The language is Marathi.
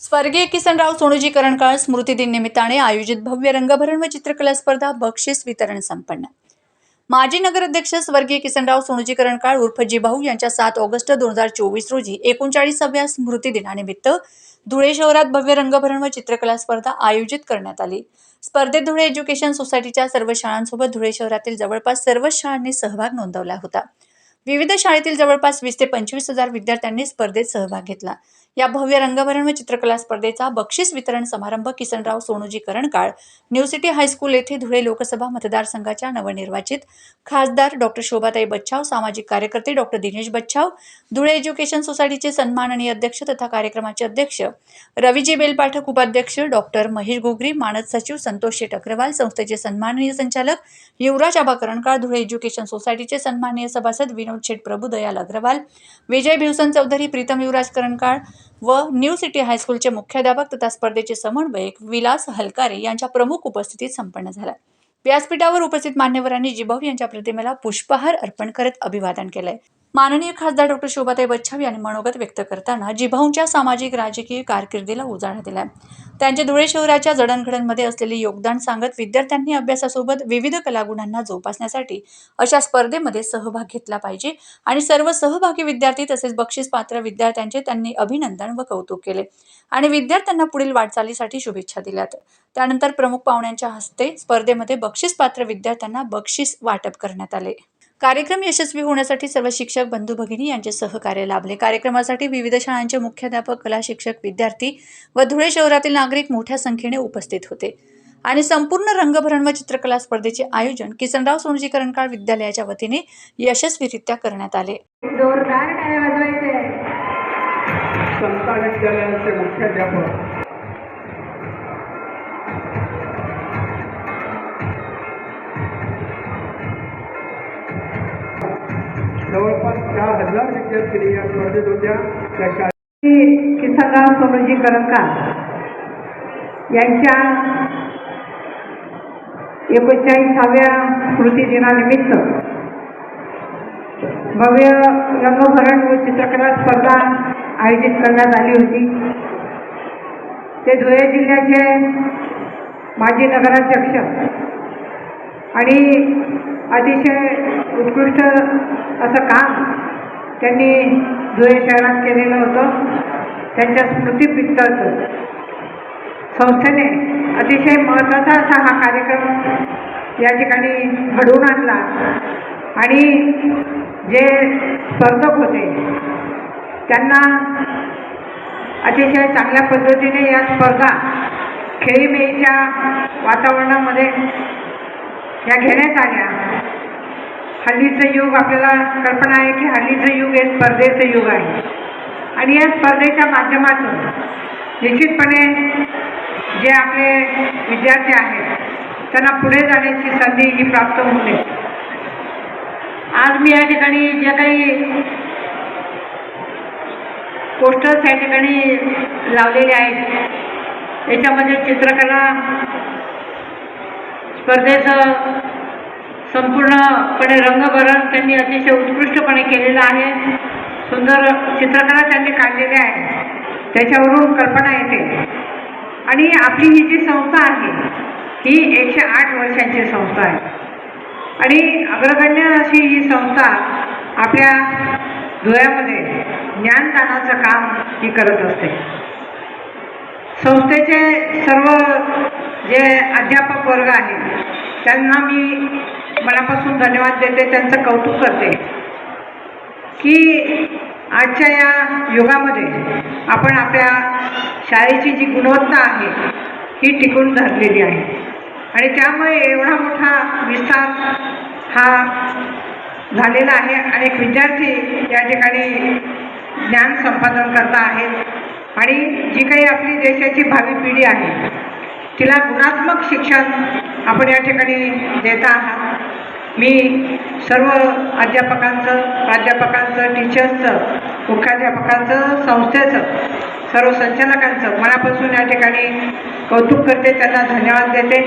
स्वर्गीय किसनराव सोनूजी करणकाळ स्मृती दिन निमित्ताने आयोजित भव्य रंगभरण व चित्रकला स्पर्धा बक्षीस वितरण संपन्न. माजी नगराध्यक्ष स्वर्गीय किसनराव सोनूजी करणकाळ उर्फ भाऊ यांच्या सात ऑगस्ट दोन हजार चोवीस रोजी एकोणचाळीसाव्या स्मृती दिनानिमित्त धुळे शहरात भव्य रंगभरण व चित्रकला स्पर्धा आयोजित करण्यात आली. स्पर्धेत धुळे एज्युकेशन सोसायटीच्या सर्व शाळांसोबत धुळे शहरातील जवळपास सर्वच शाळांनी सहभाग नोंदवला होता. विविध शाळेतील जवळपास वीस ते पंचवीस हजार विद्यार्थ्यांनी स्पर्धेत सहभाग घेतला. या भव्य रंगभरण व चित्रकला स्पर्धेचा बक्षीस वितरण समारंभ Kisanrao Sonuji Karankal new city high school येथे धुळे लोकसभा मतदारसंघाच्या नवनिर्वाचित खासदार डॉक्टर शोभाताई बच्छाव सामाजिक कार्यकर्ते डॉक्टर दिनेश बच्छाव धुळे एज्युकेशन सोसायटीचे सन्माननीय अध्यक्ष तथा कार्यक्रमाचे अध्यक्ष रविजी बेलपाठक उपाध्यक्ष डॉक्टर महेश गोगरी मानद सचिव संतोष शेट अग्रवाल संस्थेचे सन्माननीय संचालक युवराज आबा करणकाळ धुळे एज्युकेशन सोसायटीचे सन्माननीय सभासद विनोद शेठ प्रभुदयाल अग्रवाल विजय भिवसन चौधरी प्रीतम युवराज करणकाळ व न्यू सिटी हायस्कूलचे मुख्याध्यापक तथा स्पर्धेचे समन्वयक विलास हलकारे यांच्या प्रमुख उपस्थितीत संपन्न झाला. व्यासपीठावर उपस्थित मान्यवरांनी जिभाऊ यांच्या प्रतिमेला पुष्पहार अर्पण करत अभिवादन केलंय. माननीय खासदार डॉक्टर शोभाताई बच्छाव यांनी मनोगत व्यक्त करताना जिभाऊंच्या सामाजिक राजकीय कारकिर्दीला उजाळा दिला त्यांचे धुळे शहराच्या जडणघडणमध्ये असलेले योगदान सांगत विद्यार्थ्यांनी अभ्यासासोबत विविध कलागुणांना जोपासण्यासाठी अशा स्पर्धेमध्ये सहभाग घेतला पाहिजे आणि सर्व सहभागी विद्यार्थी तसेच बक्षीस पात्र विद्यार्थ्यांचे त्यांनी अभिनंदन व कौतुक केले आणि विद्यार्थ्यांना पुढील वाटचालीसाठी शुभेच्छा दिल्यात. त्यानंतर प्रमुख पाहुण्यांच्या हस्ते स्पर्धेमध्ये बक्षीस पात्र विद्यार्थ्यांना बक्षीस वाटप करण्यात आले. कार्यक्रम यशस्वी होण्यासाठी सर्व शिक्षक बंधू भगिनी यांचे सहकार्य लाभले. कार्यक्रमासाठी विविध शाळांचे मुख्याध्यापक कला शिक्षक विद्यार्थी व धुळे शहरातील नागरिक मोठ्या संख्येने उपस्थित होते. आणि संपूर्ण रंगभरण व चित्रकला स्पर्धेचे आयोजन किसनराव सोनजी करणकाळ विद्यालयाच्या वतीने यशस्वीरित्या करण्यात आले. जोरदार टाळ्या वाजवायचे. समता विद्यालयाचे मुख्याध्यापक हजार विद्यार्थिनी या स्पर्धेत होत्या. त्या शाळेत किसनराव सोनोजी करंकार यांच्या एकोणचाळीसाव्या स्मृती दिनानिमित्त भव्य रंगभरण व चित्रकला स्पर्धा आयोजित करण्यात आली होती. ते धुळे जिल्ह्याचे माजी नगराध्यक्ष आणि अतिशय उत्कृष्ट असं काम त्यांनी धुळे शहरात केलेलं होतं त्यांच्या स्मृती स्मृतीप्रित्यर्थ संस्थेने अतिशय महत्त्वाचा असा हा कार्यक्रम या ठिकाणी घडवून आणला. आणि जे स्पर्धक होते त्यांना अतिशय चांगल्या पद्धतीने या स्पर्धा खेळीमेळीच्या वातावरणामध्ये या घेण्यात आल्या. हल्लीचं युग आपल्याला कल्पना आहे की हल्लीचं युग हे स्पर्धेचं युग आहे. आणि या स्पर्धेच्या माध्यमातून निश्चितपणे जे आपले विद्यार्थी आहेत त्यांना पुढे जाण्याची संधी ही प्राप्त होते आज मी या ठिकाणी जे काही पोस्टर्स या ठिकाणी लावलेले आहेत याच्यामध्ये चित्रकला स्पर्धेचं संपूर्णपणे रंगभरण त्यांनी अतिशय उत्कृष्टपणे केलेलं आहे. सुंदर चित्रकला त्यांनी काढलेली आहे. त्याच्यावरून कल्पना येते. आणि आपली ही जी संस्था आहे ही एकशे आठ वर्षांची संस्था आहे. आणि अग्रगण्य अशी ही संस्था आपल्या धुळ्यामध्ये ज्ञानदानाचं काम ही करत असते. संस्थेचे सर्व जे अध्यापक वर्ग आहेत त्यांना मी मनापासून धन्यवाद देते त्यांचं कौतुक करते. की आजच्या या युगामध्ये आपण आपल्या शाळेची जी गुणवत्ता आहे ही टिकून धरलेली आहे. आणि त्यामुळे एवढा मोठा विस्तार हा झालेला आहे. अनेक विद्यार्थी या ठिकाणी ज्ञान संपादन करता आहेत. आणि जी काही आपली देशाची भावी पिढी आहे तिला गुणात्मक शिक्षण आपण या ठिकाणी देता आहात. मी सर्व अध्यापकांचं प्राध्यापकांचं टीचर्सचं मुख्याध्यापकांचं संस्थेचं सर्व संचालकांचं मनापासून या ठिकाणी कौतुक करते त्यांना धन्यवाद देते.